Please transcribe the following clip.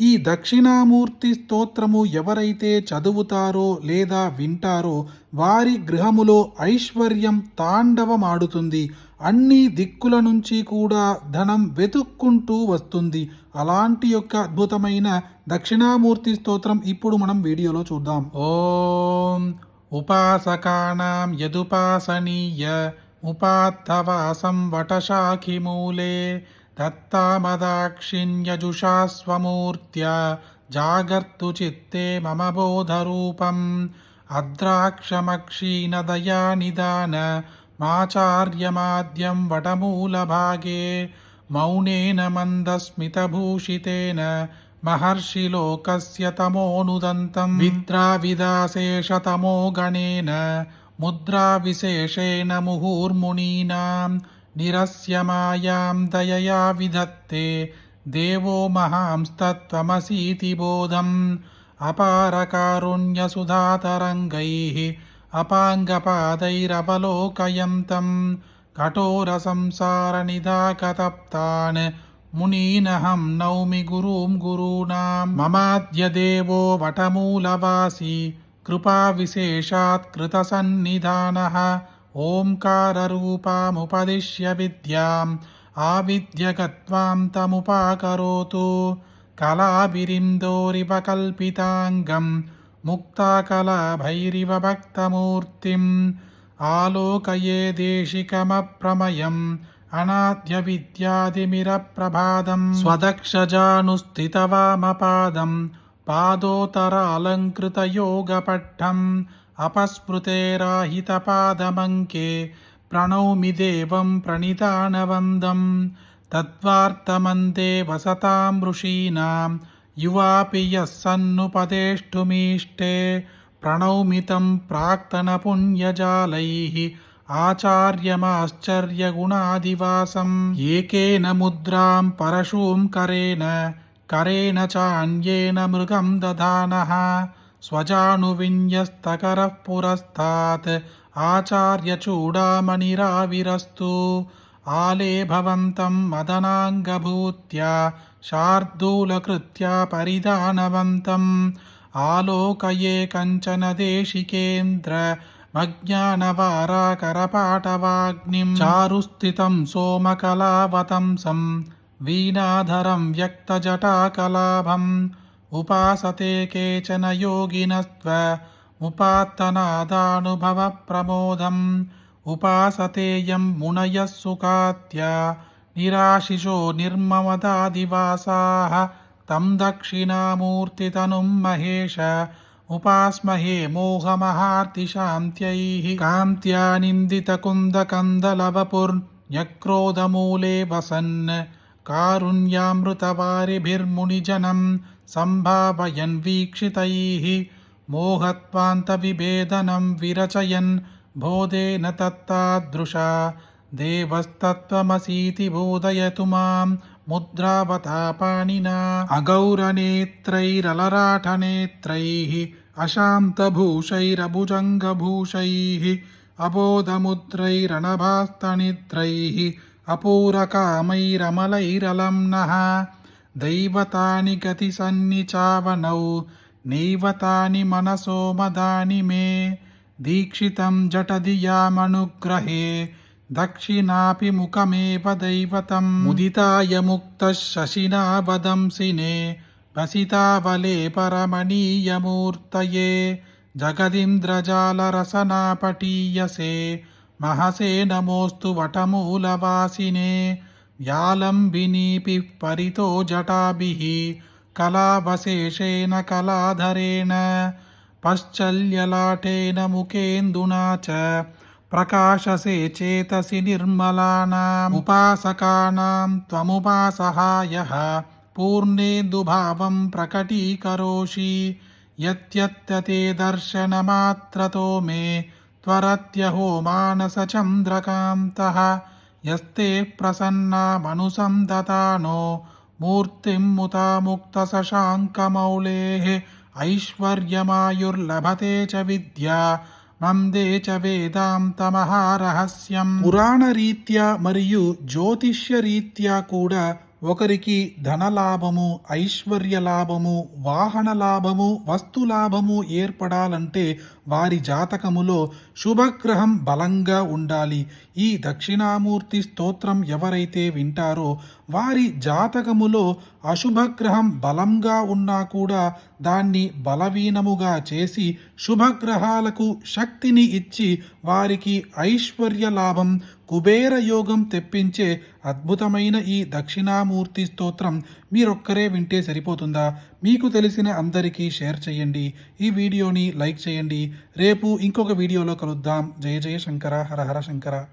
ఈ దక్షిణామూర్తి స్తోత్రము ఎవరైతే చదువుతారో లేదా వింటారో వారి గృహములో ఐశ్వర్యం తాండవమాడుతుంది. అన్ని దిక్కుల నుంచి కూడా ధనం వెతుక్కుంటూ వస్తుంది. అలాంటి యొక్క అద్భుతమైన దక్షిణామూర్తి స్తోత్రం ఇప్పుడు మనం వీడియోలో చూద్దాం. ఓం ఉపాసకానాం యదుపాసనీయ ఉపాత్తవాసం వటశాఖిమూలే दत्ता मदाक्षिण्यजुषास्वमूर्त्या जागर्तु चित्ते मम बोधरूपम्। अद्राक्षमक्षीनदयानिदानमाचार्यमाद्यम् वटमूलभागे मौनेन मन्दस्मितभूषितेन महर्षिलोकस्य तमोऽनुदन्तम्। विद्राविदाशेषतमो गणेन मुद्राविशेषेण मुहुर्मुनीनाम्। నిరస్యమాయాం దయయా విధత్తే దేవో మహాంస్తత్వమసీతి బోధం అపారకారుణ్యసుధాతరంగైః అపాంగపాదైరవలోకయం తం కఠోరసంసారనిధాకతప్తాన్ మునీనహం నౌమి గురుం గురూణాం మమాద్య దేవో వటమూలవాసి కృపావిశేషాత్కృతసన్నిధానः ఓంకారరూపాముపదిశ్య విద్యాం ఆవిద్యగత్వాం తముపాకరోతు. కళాబిరిందోరివ కల్పితాంగం ముక్తాకలాభైరివ భక్తమూర్తిం. ఆలోకయే దేశికమప్రమయం అనాద్య విద్యాదిమిరప్రభాదం. స్వదక్షజానుస్థితవామపాదం పాదోతరాలంకృతయోగపఠం अपस्मृतेराहितपादमङ्के प्रणौमि देवं प्रणितानवन्दं तद्वार्तमन्दे वसतां ऋषीणां युवापि यः सन्नुपदेष्टुमीष्टे प्रणौमितं प्राक्तनपुण्यजालैः आचार्यमाश्चर्यगुणादिवासम् एकेन मुद्रां परशूं करेण करेण चान्येन मृगं दधानः स्वजानुविन्यस्तकरः पुरस्तात् आचार्यचूडामणिराविरस्तु। आले भवन्तं मदनाङ्गभूत्या शार्दूलकृत्या परिधानवन्तम् आलोकये कञ्चन देशिकेन्द्र मज्ञानवाराकरपाटवाग्निं। चारुस्थितं सोमकलावतंसं वीणाधरं व्यक्तजटाकलाभम् उपासते केचन योगिनस्त्व उपात्तनादानुभवप्रमोदम्। उपासते यं मुनयः सुखात्या निराशिषो निर्ममदादिवासाः। तं दक्षिणामूर्तितनुं महेश उपास्महे मोहमहार्तिशान्त्यैः। कान्त्या निन्दितकुन्दकन्दलवपुर्यक्रोधमूले वसन्। कारुण्यामृतवारिभिर्मुनिजनं सम्भावयन् वीक्षितैः मोहत्वान्तविभेदनं विरचयन् बोधेन तत्तादृशा देवस्तत्त्वमसीति बोधयतु मां मुद्रावता पाणिना अगौरनेत्रैरलराटनेत्रैः अशान्तभूषैरभुजङ्गभूषैः अबोधमुद्रैरणभास्तनिद्रैः अपूरकामैरमलैरलं नः दैवतानि गतिसन्निचावनौ नैव तानि मनसो मदानि मे। दीक्षितं जटधियामनुग्रहे, दक्षिणापि मुखमेव दैवतं मुदिताय मुक्तः शशिना वदंसिने भसितावले परमणीयमूर्तये जगदिन्द्रजालरसनापटीयसे, महसे नमोऽस्तु वटमूलवासिने। व्यालम्बिनीपि परितो जटाभिः कलावशेषेण कलाधरेण पश्चल्यलाटेन मुखेन्दुना च प्रकाशसे चेतसि निर्मलानाम् उपासकानां त्वमुपासहायः, पूर्णेन्दुभावं प्रकटीकरोषि। यत्यत्तते दर्शनमात्रतो मे त्वरत्यहो मानसचन्द्रकान्तः। హ్యస్తే ప్రసన్న మనుసం దతానో మూర్తిం ముతాముక్త సశాంకమౌళే ఐశ్వర్యమాయుర్లభతే చ విద్య మందే చ వేదాంతమహారహస్యం పురాణ రీత్యా మరియు జ్యోతిష్య రీత్యా కూడా ఒకరికి ధనలాభము ఐశ్వర్య లాభము వాహన లాభము వస్తు లాభము ఏర్పడాలంటే వారి జాతకములో శుభగ్రహం బలంగా ఉండాలి. ఈ దక్షిణామూర్తి స్తోత్రం ఎవరైతే వింటారో వారి జాతకములో అశుభగ్రహం బలంగా ఉన్నా కూడా దాన్ని బలవీనముగా చేసి శుభగ్రహాలకు శక్తిని ఇచ్చి వారికి ఐశ్వర్య లాభం కుబేర యోగం తెప్పించే అద్భుతమైన ఈ దక్షిణామూర్తి స్తోత్రం మీరొక్కరే వింటే సరిపోతుందా? మీకు తెలిసిన అందరికీ షేర్ చేయండి. ఈ వీడియోని లైక్ చేయండి. రేపు ఇంకొక వీడియోలో కలుద్దాం. జయ జయ శంకర హర హర శంకర.